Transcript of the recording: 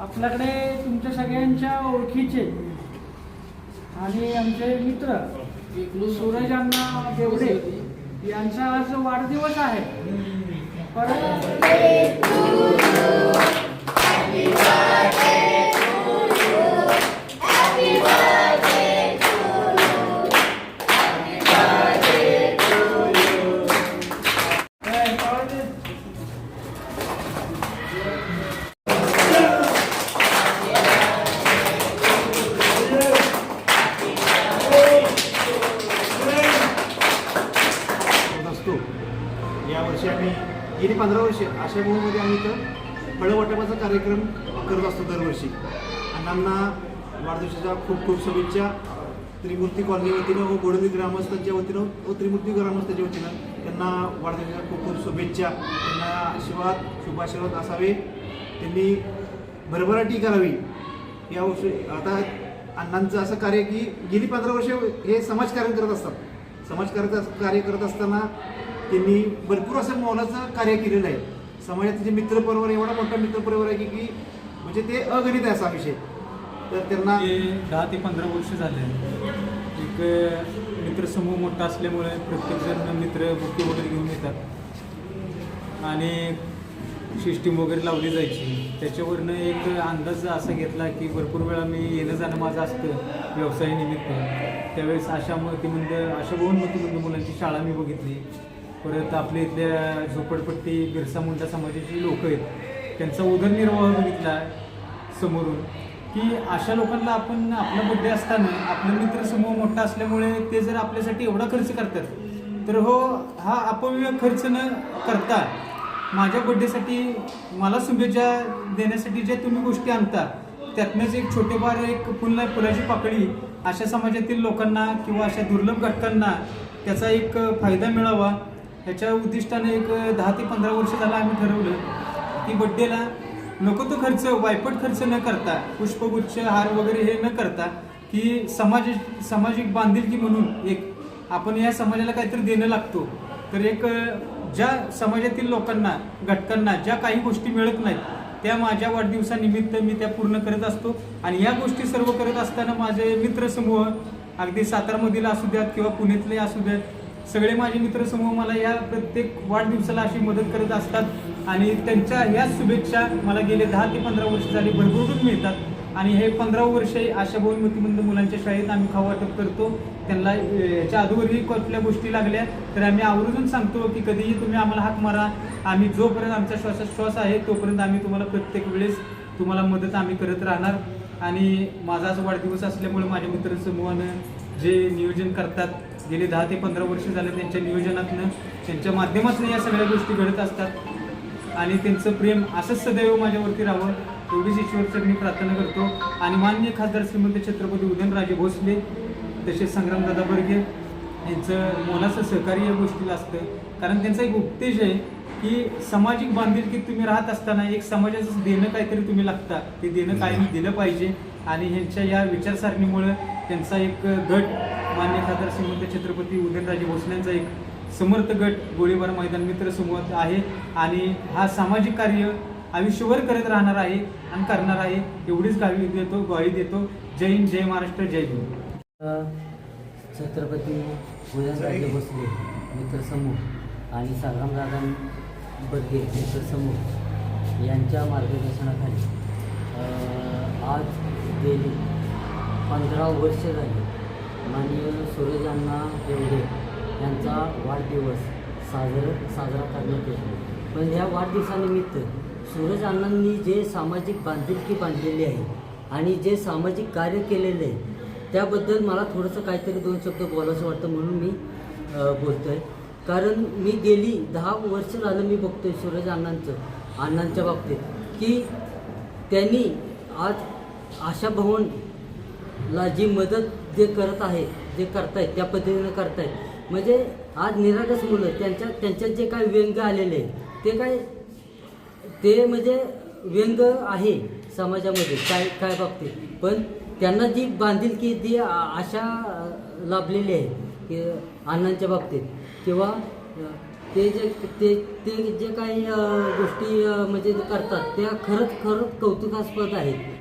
आपल्याकडे तुमच्या सगळ्यांच्या ओळखीचे आणि आमचे मित्र सूरज अण्णा देवडे यांचा आज वाढदिवस आहे. परत गेली पंधरा वर्षे अशा मोहमध्ये आम्ही इथं फळं वाटपाचा कार्यक्रम करत असतो दरवर्षी. अण्णांना वाढदिवसाच्या खूप खूप शुभेच्छा. त्रिमूर्ती कॉलनी वतीनं व गोडवी ग्रामस्थांच्या वतीनं व त्रिमूर्ती ग्रामस्थांच्या वतीनं त्यांना वाढदिवसाच्या खूप खूप शुभेच्छा. त्यांना आशीर्वाद शुभाशीर्वाद असावे. त्यांनी भरभराटी करावी. या वर्षी आता अण्णांचं असं कार्य की गेली पंधरा वर्षे हे समाजकारण करत असतात. समाजकार्य कार्य करत असताना त्यांनी भरपूर असं मोलाचं कार्य केलेलं आहे. समाजात जे मित्रपरिवार एवढा मोठा मित्रपरिवार आहे की की म्हणजे ते अगणित आहे असा विषय. तर त्यांना दहा ते पंधरा वर्ष झाले. एक मित्र मित्रसमूह मोठा असल्यामुळे प्रत्येकजण मित्र बुके वगैरे घेऊन येतात. आणि सिस्टीम वगैरे लावली जायची. त्याच्यावरनं एक अंदाज असा घेतला की भरपूर वेळा मी येणं जाणं माझं असतं व्यवसायानिमित्त त्यावेळेस आशा मतीमंद आशा बहुन मुलांची शाळा मी बघितली. परत आपल्या इथल्या झोपडपट्टी बिरसा मुंडा समाजाची लोक आहेत त्यांचा उदरनिर्वाह बघितला समोरून. की अशा लोकांना आपण आपला बड्डे असताना आपला मित्रसमूह मोठा असल्यामुळे ते जर आपल्यासाठी एवढा खर्च करतात तर हो हा अपव्यय खर्च न करता माझ्या बड्डेसाठी मला शुभेच्छा देण्यासाठी ज्या तुम्ही गोष्टी आणता त्यातनंच एक छोटेफार एक फुल फुलाची पाकळी अशा समाजातील लोकांना किंवा अशा दुर्लभ घटकांना त्याचा एक फायदा मिळावा ह्याच्या उद्दिष्टाने एक दहा ते पंधरा वर्ष झालं आम्ही ठरवलं. की बड्डेला नको तो खर्च वायपट खर्च न करता पुष्पगुच्छ हार वगैरे हे न करता की समाज सामाजिक बांधिलकी म्हणून एक आपण या समाजाला काहीतरी देणं लागतो. तर एक ज्या समाजातील लोकांना घटकांना ज्या काही गोष्टी मिळत नाहीत त्या माझ्या वाढदिवसानिमित्त मी त्या पूर्ण करत असतो. आणि या गोष्टी सर्व करत असताना माझे मित्रसमूह अगदी सातारमधील असू द्यात किंवा पुण्यातले असू द्यात सगळे माझे मित्रसमूह मला या प्रत्येक वाढदिवसाला अशी मदत करत असतात. आणि त्यांच्या या शुभेच्छा मला गेले दहा ते पंधरा वर्ष झाली भरभरून मिळतात. आणि हे पंधरा वर्षे अशा बहुमतीमंद मुलांच्या शाळेत आम्ही खाऊ वाटप करतो. त्यांना याच्या अगोदरही कुठल्या गोष्टी लागल्या तर आम्ही आवर्जून सांगतो की कधीही तुम्ही आम्हाला हाक मारा. आम्ही जोपर्यंत आमचा श्वासात श्वास आहे तोपर्यंत आम्ही तुम्हाला प्रत्येक वेळेस तुम्हाला मदत आम्ही करत राहणार. आणि माझा वाढदिवस असल्यामुळे माझ्या मित्रसमूहानं जे नियोजन करतात गेले दहा ते पंधरा वर्ष झाले त्यांच्या नियोजनातनं त्यांच्या माध्यमातून या सगळ्या गोष्टी घडत असतात. आणि त्यांचं प्रेम असंच सदैव माझ्यावरती राहावं एवढीच ईश्वरचं मी प्रार्थना करतो. आणि मान्य खासदार श्रीमंत छत्रपती उदयनराजे भोसले तसेच संग्रामदादा बर्गे यांचं मोलाचं सहकार्य या गोष्टीला असतं. कारण त्यांचा एक उपदेश आहे की सामाजिक बांधिलकीत तुम्ही राहत असताना एक समाजाचं देणं काहीतरी तुम्ही लागता. ते देणं कायम दिलं पाहिजे. आणि ह्यांच्या या विचारसरणीमुळं त्यांचा एक गट मान्य खासदार श्रीमंत छत्रपती उदयनराजे भोसल्यांचा एक समर्थ गट गोळीबार मैदान मित्र समूहात आहे. आणि हा सामाजिक कार्य आयुष्यभर करत राहणार आहे आणि करणार आहे एवढीच गावी देतो ग्वाही देतो. जय हिंद जय महाराष्ट्र जय भीम छत्रपती उदयनराजे भोसले मित्रसमूह आणि संग्रामदादा बर्गे मित्रसमूह यांच्या मार्गदर्शनाखाली आज गेली पंधरा वर्ष झाली. माननीय सूरजांना देवडे यांचा वाढदिवस साजर साजरा करण्यात येतो. पण ह्या वाढदिवसानिमित्त सूरज अण्णांनी जे सामाजिक बांधिलकी बांधलेली आहे आणि जे सामाजिक कार्य केलेले आहे त्याबद्दल मला थोडंसं काहीतरी दोन शब्द बोलावंसं वाटतं म्हणून मी बोलतो आहे कारण मी गेली दहा वर्ष झालं मी बघतोय सूरज अण्णांचं अण्णांच्या बाबतीत की त्यांनी आज आशा भवनला जी मदत जे करत आहे जे करतायत त्या पद्धतीनं करतायत. म्हणजे आज निरागस मुलं त्यांच्या त्यांच्यात जे काय व्यंग आलेले ते काय ते म्हणजे व्यंग आहे समाजामध्ये काय काय बाबतीत. पण त्यांना जी बांधिलकी जी आ- आशा लाभलेली आहे की अण्णांच्या बाबतीत. किंवा ते जे ते ते जे काही गोष्टी म्हणजे करतात त्या खरंच खरंच कौतुकास्पद आहेत.